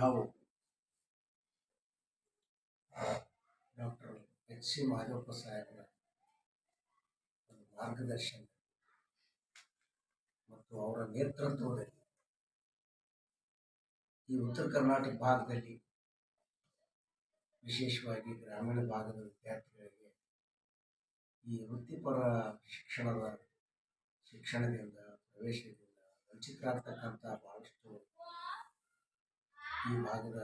ನಾವು doctor H C Madhavappa ಸಾಹೇಬರ ಒಂದು ಮಾರ್ಗದರ್ಶನ ಮತ್ತು ಅವರ ನೇತೃತ್ವದಲ್ಲಿ ಈ ಉತ್ತರ ಕರ್ನಾಟಕ ಭಾಗದಲ್ಲಿ ವಿಶೇಷವಾಗಿ ಗ್ರಾಮೀಣ ಭಾಗದ ವಿದ್ಯಾರ್ಥಿಗಳಿಗೆ ಈ ವೃತ್ತಿಪರ ಶಿಕ್ಷಣದ ಶಿಕ್ಷಣದಿಂದ ಪ್ರವೇಶದಿಂದ ವಂಚಿತರಾಗ್ತಕ್ಕಂಥ ಬಹಳಷ್ಟು ಈ ಭಾಗದ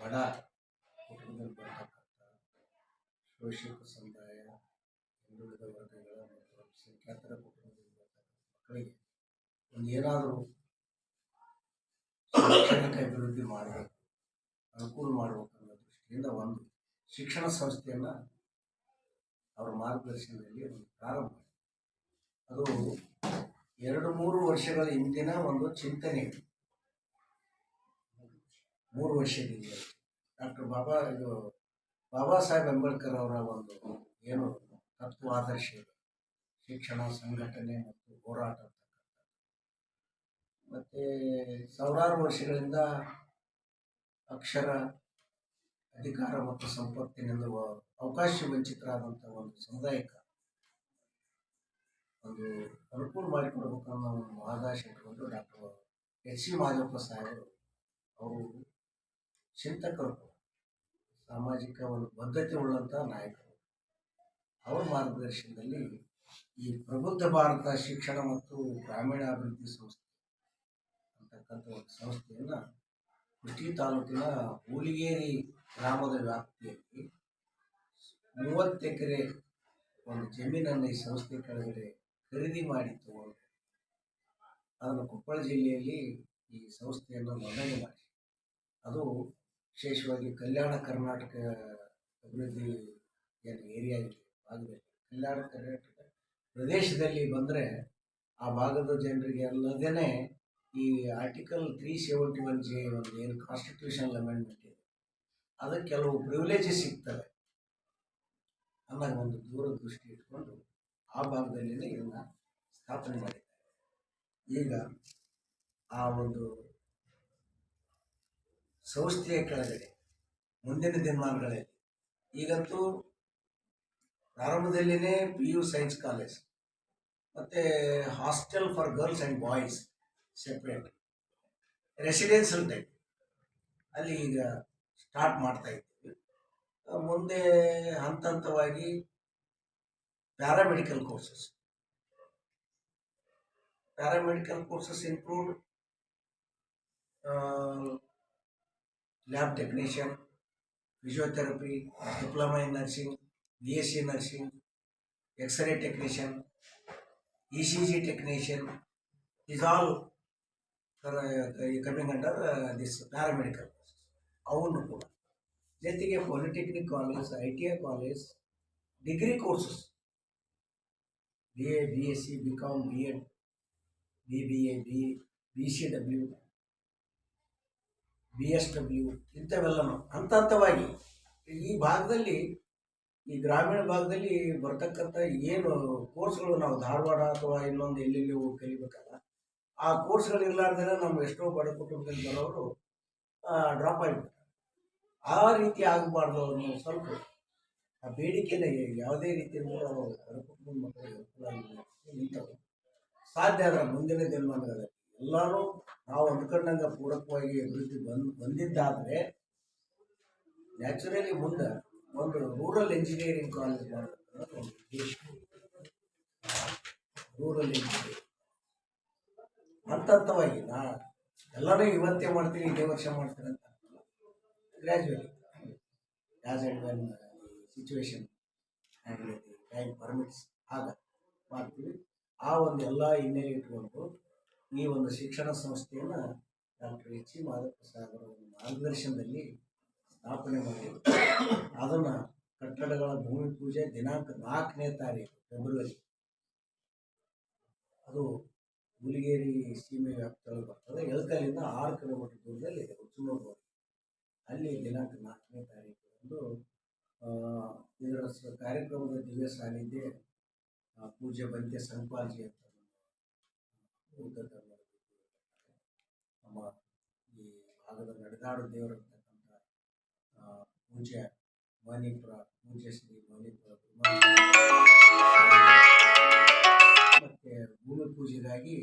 ಬಡ ಕುಟುಂಬದಲ್ಲಿ ಬರತಕ್ಕಂಥ ಶೋಷಿತ ಸಮುದಾಯ, ಹಿಂದುಳಿದ ವರ್ಗಗಳ ಮತ್ತು ಅಲ್ಪಸಂಖ್ಯಾತರ ಕುಟುಂಬದಲ್ಲಿ ಬರ್ತಕ್ಕಂಥ ಮಕ್ಕಳಿಗೆ ಒಂದು ಏನಾದರೂ ಶೈಕ್ಷಣಿಕ ಅಭಿವೃದ್ಧಿ ಮಾಡಬೇಕು, ಅನುಕೂಲ ಮಾಡಬೇಕು ಅನ್ನೋ ದೃಷ್ಟಿಯಿಂದ ಒಂದು ಶಿಕ್ಷಣ ಸಂಸ್ಥೆಯನ್ನು ಅವರ ಮಾರ್ಗದರ್ಶನದಲ್ಲಿ ಒಂದು ಪ್ರಾರಂಭ. ಅದು ಎರಡು ಮೂರು ವರ್ಷಗಳ ಹಿಂದಿನ ಒಂದು ಚಿಂತನೆ. ಮೂರು ವರ್ಷದಿಂದ. ಡಾಕ್ಟರ್ ಬಾಬಾ, ಇದು ಬಾಬಾ ಸಾಹೇಬ್ ಅಂಬೇಡ್ಕರ್ ಅವರ ಒಂದು ಏನು ತತ್ವ ಆದರ್ಶ ಶಿಕ್ಷಣ, ಸಂಘಟನೆ ಮತ್ತು ಹೋರಾಟ ಮತ್ತೆ ಸಾವಿರಾರು ವರ್ಷಗಳಿಂದ ಅಕ್ಷರ, ಅಧಿಕಾರ ಮತ್ತು ಸಂಪತ್ತಿನಿಂದ ಅವಕಾಶ ವಂಚಿತರಾದಂಥ ಒಂದು ಸಮುದಾಯಕ್ಕೆ ಒಂದು ಅನುಕೂಲ ಮಾಡಿಕೊಡ್ಬೇಕನ್ನೋ ಒಂದು ಮಹದಾಶ ಇಟ್ಕೊಂಡು ಡಾಕ್ಟರ್ ಎಚ್ ಸಿ ಮಾಧವಪ್ಪ ಸಾಹೇಬರು ಅವರು ಚಿಂತಕರು ಸಾಮಾಜಿಕ ಒಂದು ಬದ್ಧತೆ ಉಳ್ಳಂಥ ನಾಯಕರು. ಅವರ ಮಾರ್ಗದರ್ಶನದಲ್ಲಿ ಈ ಪ್ರಬುದ್ಧ ಭಾರತ ಶಿಕ್ಷಣ ಮತ್ತು ಗ್ರಾಮೀಣಾಭಿವೃದ್ಧಿ ಸಂಸ್ಥೆ ಅಂತಕ್ಕಂಥ ಒಂದು ಸಂಸ್ಥೆಯನ್ನು ಕುಷ್ಟಿ ತಾಲೂಕಿನ ಹೂಲಿಗೇರಿ ಗ್ರಾಮದ ವ್ಯಾಪ್ತಿಯಲ್ಲಿ ಮೂವತ್ತು ಎಕರೆ ಒಂದು ಜಮೀನನ್ನು ಈ ಸಂಸ್ಥೆ ಕೆಳಗಡೆ ಖರೀದಿ ಮಾಡಿ ತಗೊಂಡು ಅದನ್ನು ಕೊಪ್ಪಳ ಜಿಲ್ಲೆಯಲ್ಲಿ ಈ ಸಂಸ್ಥೆಯನ್ನು ನೋಂದಣಿ ಮಾಡಿ ಅದು ವಿಶೇಷವಾಗಿ ಕಲ್ಯಾಣ ಕರ್ನಾಟಕ ಅಭಿವೃದ್ಧಿ ಏನು ಏರಿಯಾ ಭಾಗದಲ್ಲಿ ಕಲ್ಯಾಣ ಕರ್ನಾಟಕ ಪ್ರದೇಶದಲ್ಲಿ ಬಂದರೆ ಆ ಭಾಗದ ಜನರಿಗೆ ಅಲ್ಲದೇ ಈ article three seventy one G ಒಂದು ಏನು ಕಾನ್ಸ್ಟಿಟ್ಯೂಷನಲ್ ಅಮೆಂಡ್ಮೆಂಟ್ ಇದೆ. ಅದಕ್ಕೆ ಕೆಲವು ಪ್ರಿವಿಲೇಜಸ್ ಸಿಗ್ತವೆ. ಅನ್ನೋ ಒಂದು ದೂರದೃಷ್ಟಿ ಇಟ್ಕೊಂಡು ಆ ಭಾಗದಲ್ಲಿನೇ ಇದನ್ನು ಸ್ಥಾಪನೆ ಮಾಡಿದ್ದಾರೆ. ಈಗ ಆ ಒಂದು ಸಂಸ್ಥೆಯ ಕೆಳಗಡೆ, ಮುಂದಿನ ದಿನಮಾನಗಳಲ್ಲಿ. ಈಗಂತೂ ಪ್ರಾರಂಭದಲ್ಲಿನೇ ಪಿ ಯು ಸೈನ್ಸ್ ಕಾಲೇಜ್, ಮತ್ತು hostel for girls and boys separate. Residential type. ಅಲ್ಲಿ ಈಗ ಸ್ಟಾರ್ಟ್ ಮಾಡ್ತಾ ಇದ್ದೀವಿ. ಮುಂದೆ ಹಂತ ಹಂತವಾಗಿ paramedical courses. Paramedical courses include lab technician physiotherapy diploma in nursing B S C nursing x-ray technician E C G technician is all coming under this paramedical ಅವನ್ನು ಕೂಡ ಜೊತೆಗೆ polytechnic college I T I college degree courses B A B S C B com B Ed B B A B B C W B S W ಇಂಥವೆಲ್ಲನೂ. ಹಂತ ಹಂತವಾಗಿ ಈ ಭಾಗದಲ್ಲಿ, ಈ ಗ್ರಾಮೀಣ ಭಾಗದಲ್ಲಿ ಬರ್ತಕ್ಕಂಥ ಏನು ಕೋರ್ಸ್ಗಳು ನಾವು ಧಾರವಾಡ ಅಥವಾ ಇನ್ನೊಂದು ಎಲ್ಲೆಲ್ಲಿ ಹೋಗಿ ಕಲಿಬೇಕಲ್ಲ, ಆ ಕೋರ್ಸ್ಗಳು ಇರಲಾರ್ದೇ ನಮ್ಮ ಎಷ್ಟೋ ಬಡ ಕುಟುಂಬದಲ್ಲಿ ಬರೋರು ಡ್ರಾಪ್ ಆಗಿಬಿಡ್ತಾರೆ ಆ ರೀತಿ ಆಗಬಾರ್ದು ಅವ್ರನ್ನ ಸ್ವಲ್ಪ ಆ ಬೇಡಿಕೆನ ಯಾವುದೇ ರೀತಿಯಿಂದ ಬಡ ಕುಟುಂಬದ ಮಕ್ಕಳಿಗೆ ಅನುಕೂಲ ಸಾಧ್ಯ ಅದರ ಮುಂದಿನ ದಿನಮಾನಗಳಲ್ಲಿ. ಎಲ್ಲರೂ ನಾವು ಅಂದ್ಕೊಂಡಂಗೆ ಪೂರಕವಾಗಿ ಅಭಿವೃದ್ಧಿ ಬಂದ್, ಬಂದಿದ್ದಾದರೆ ನ್ಯಾಚುರಲಿ ಮುಂದೆ ಒಂದು ರೂರಲ್ ಇಂಜಿನಿಯರಿಂಗ್ ಕಾಲೇಜ್ ಮಾಡಬೇಕು ರೂರಲ್ ಇಂಜಿನಿಯರಿಂಗ್ ಹಂತ ಹಂತವಾಗಿ ನಾ ಎಲ್ಲರೂ ಇವತ್ತೇ ಮಾಡ್ತೀನಿ ಇದೇ ವರ್ಷ ಮಾಡ್ತೀನಿ ಅಂತ gradually as and when situation time permits ಆಗ ಮಾಡ್ತೀವಿ. ಆ ಒಂದು ಎಲ್ಲ ಹಿನ್ನೆಲೆ ಇಟ್ಕೊಂಡು ಈ ಒಂದು ಶಿಕ್ಷಣ ಸಂಸ್ಥೆಯನ್ನು ಡಾಕ್ಟರ್ ಎಚ್ ಸಿ ಮಾಧವ ಸಾಹೇಬರ ಒಂದು ಮಾರ್ಗದರ್ಶನದಲ್ಲಿ ಸ್ಥಾಪನೆ ಮಾಡಿ ಅದನ್ನು ಕಟ್ಟಡಗಳ ಭೂಮಿ ಪೂಜೆ ದಿನಾಂಕ ನಾಲ್ಕನೇ ತಾರೀಕು ಫೆಬ್ರವರಿ. ಅದು ಹುಲಿಗೇರಿ ಸೀಮೆ ವ್ಯಾಪ್ತಿಯಲ್ಲಿ ಬರ್ತದೆ. ಎಳಕಲ್ಲಿಂದ ಆರು ಕಿಲೋಮೀಟರ್ ದೂರದಲ್ಲಿ ಇದೆ ಹುಚ್ಚನೂರು ಅಲ್ಲಿ ದಿನಾಂಕ ನಾಲ್ಕನೇ ತಾರೀಕು ಒಂದು ಇದರ ಕಾರ್ಯಕ್ರಮದ ದಿವ್ಯ ಸಾನ್ನಿಧ್ಯ ಪೂಜೆ ಬಂತೆ ಸಂಪಾಜಿ ಅಂತ ಉದ್ಧಾರ ಮಾಡಬೇಕು ನಮ್ಮ ಈ ಭಾಗದ ನಡೆದಾಡು ದೇವರತಕ್ಕಂಥ ಪೂಜೆ ಮಾನಿಪುರ ಪೂಜೆ ಶ್ರೀ ಮಾನಿಪುರ ಮತ್ತೆ ಭೂಮಿ ಪೂಜೆಗಾಗಿ